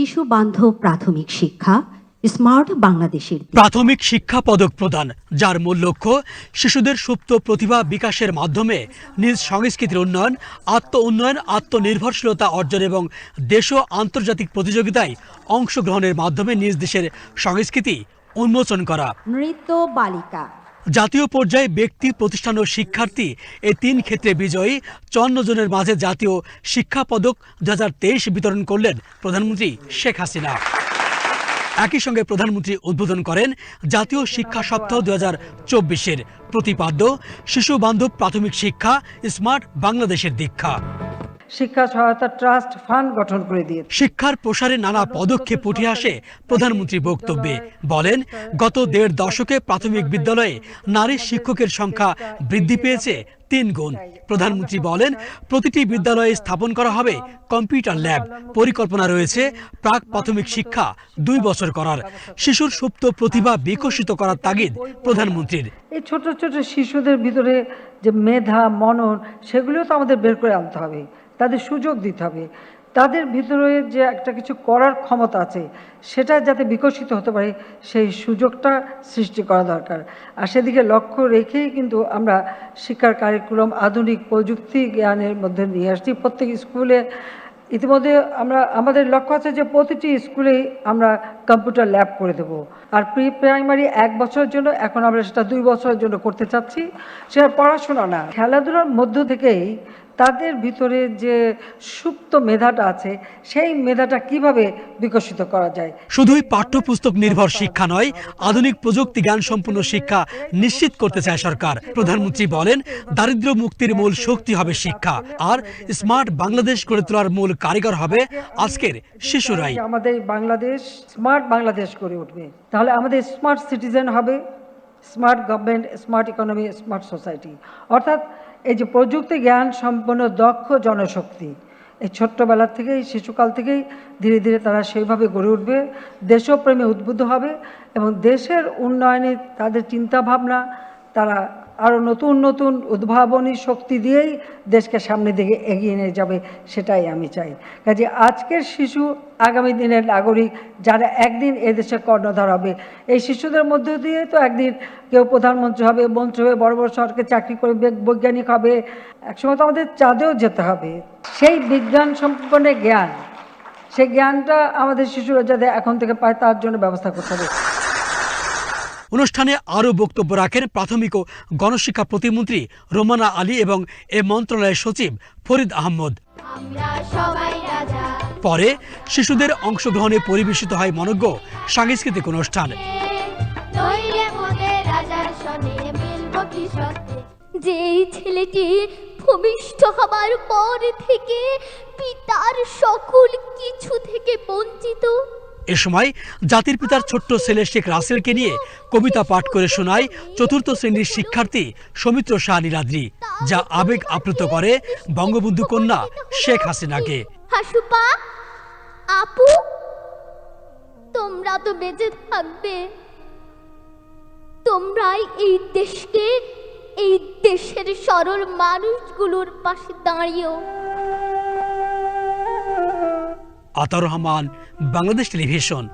শিশু বান্ধব প্রাথমিক শিক্ষা স্মার্ট বাংলাদেশের প্রাথমিক শিক্ষা পদক প্রদান যার মূল লক্ষ্য শিশুদের সুপ্ত প্রতিভা বিকাশের মাধ্যমে নিজ সংস্কৃতির উন্নয়ন আত্ম উন্নয়ন আত্মনির্ভরশীলতা অর্জন এবং দেশ ও আন্তর্জাতিক প্রতিযোগিতায় অংশগ্রহণের মাধ্যমে নিজ দেশের সংস্কৃতি উন্মোচন করা। নৃত্য বালিকা। জাতীয় পর্যায়ে ব্যক্তি, প্রতিষ্ঠান ও শিক্ষার্থী এই তিন ক্ষেত্রে বিজয়ী। চুয়ান্ন জনের মাঝে জাতীয় শিক্ষা পদক দুহাজার তেইশ বিতরণ করলেন প্রধানমন্ত্রী শেখ হাসিনা। একই সঙ্গে প্রধানমন্ত্রী উদ্বোধন করেন জাতীয় শিক্ষা সপ্তাহ দু হাজার চব্বিশের প্রতিপাদ্য শিশু বান্ধব প্রাথমিক শিক্ষা, স্মার্ট বাংলাদেশের দীক্ষা। শিক্ষা সহায়তা ট্রাস্ট ফান্ড গঠন করে দিয়ে শিক্ষার প্রসারে নানা পদক্ষেপ উঠে আসে প্রধানমন্ত্রী বক্তব্যে। বলেন গত দেড় দশকে প্রাথমিক বিদ্যালয়ে নারী শিক্ষকের সংখ্যা বৃদ্ধি পেয়েছে তিন গুণ। প্রধানমন্ত্রী বলেন প্রতিটি বিদ্যালয়ে স্থাপন করা হবে কম্পিউটার ল্যাব। পরিকল্পনা রয়েছে প্রাক প্রাথমিক শিক্ষা দুই বছর করার। শিশুর সুপ্ত প্রতিভা বিকশিত করার তাগিদ প্রধানমন্ত্রীর। এই ছোট ছোট শিশুদের ভিতরে যে মেধা মনন সেগুলিও তো আমাদের বের করে আনতে হবে। তাদের সুযোগ দিতে হবে। তাদের ভিতরে যে একটা কিছু করার ক্ষমতা আছে, সেটা যাতে বিকশিত হতে পারে, সেই সুযোগটা সৃষ্টি করা দরকার। আর সেদিকে লক্ষ্য রেখেই কিন্তু আমরা শিক্ষার কারিকুলাম আধুনিক প্রযুক্তি জ্ঞানের মধ্যে নিয়ে আসছি। প্রত্যেক স্কুলে ইতিমধ্যে আমরা, আমাদের লক্ষ্য আছে যে প্রতিটি স্কুলেই আমরা কম্পিউটার ল্যাব করে দেব। আর প্রি প্রাইমারি এক বছরের জন্য এখন আমরা সেটা দুই বছরের জন্য করতে চাচ্ছি। সেটা পড়াশোনা না খেলাধুলার মধ্য থেকেই তাদের ভিতরে যে সুপ্ত মেধাটা আছে সেই মেধাটা কীভাবে বিকশিত করা যায়? শুধুই পাঠ্যপুস্তক নির্ভর শিক্ষা নয় আধুনিক প্রযুক্তি জ্ঞান সম্পন্ন শিক্ষা নিশ্চিত করতে চায় সরকার। প্রধানমন্ত্রী বলেন দারিদ্র মুক্তির মূল শক্তি হবে শিক্ষা আর স্মার্ট বাংলাদেশ গড়ে তোলার মূল কারিগর হবে আজকের শিশুরাই। আমাদের বাংলাদেশ স্মার্ট বাংলাদেশ করে উঠবে। তাহলে আমাদের স্মার্ট সিটিজেন হবে smart government smart economy smart society অর্থাৎ এই যে প্রযুক্তি, জ্ঞান সম্পন্ন, দক্ষ জনশক্তি, এই ছোট্টবেলা থেকেই, শিশুকাল থেকেই ধীরে ধীরে তারা সেইভাবে গড়ে উঠবে। দেশপ্রেমে উদ্বুদ্ধ হবে এবং দেশের উন্নয়নে তাদের চিন্তাভাবনা, তারা আরও নতুন নতুন উদ্ভাবনী শক্তি দিয়েই দেশকে সামনের দিকে এগিয়ে নিয়ে যাবে সেটাই আমি চাই। কাজে আজকের শিশু, আগামী দিনের নাগরিক যারা একদিন এদেশে কর্ণধার হবে, এই শিশুদের মধ্য দিয়ে তো একদিন কেউ প্রধানমন্ত্রী হবে, মন্ত্রী হবে বড় বড় সরকারি চাকরি করে বৈজ্ঞানিক হবে, একসময় তো আমাদের চাঁদেও যেতে হবে। সেই বিজ্ঞান সম্পন্ন জ্ঞান, সেই জ্ঞানটা আমাদের শিশুরা যাতে এখন থেকে পায় তার জন্য ব্যবস্থা করতে হবে। অনুষ্ঠানে আরও বক্তব্য রাখেন প্রাথমিক ও গণশিক্ষা প্রতিমন্ত্রী রোমানা আলী এবং এ মন্ত্রণালয়ের সচিব ফরিদ আহমদ। আমরা সবাই রাজা। পরে শিশুদের অংশগ্রহণে পরিবেশিত হয় মনজ্ঞ সাংস্কৃতিক অনুষ্ঠান। যেই ছেলেটি ভূমিষ্ঠ হবার পর থেকে পিতার সকল কিছু থেকে বঞ্চিত এ সময় জাতির পিতার ছোট্ট ছেলে শেখ রাসেলকে নিয়ে কবিতা পাঠ করে শোনায় চতুর্থ শ্রেণির শিক্ষার্থী সৌমিত্র শাহ নীলাদ্রি, যা আবেগ আপ্লুত করে বঙ্গবন্ধু কন্যা শেখ হাসিনাকে। হাসুপা আপু, তোমরা তো বেঁচে থাকবে। তোমরাই এই দেশকে, এই দেশের সরল মানুষগুলোর পাশে দাঁড়িয়েও আতার রহমান বাংলাদেশ টেলিভিশন।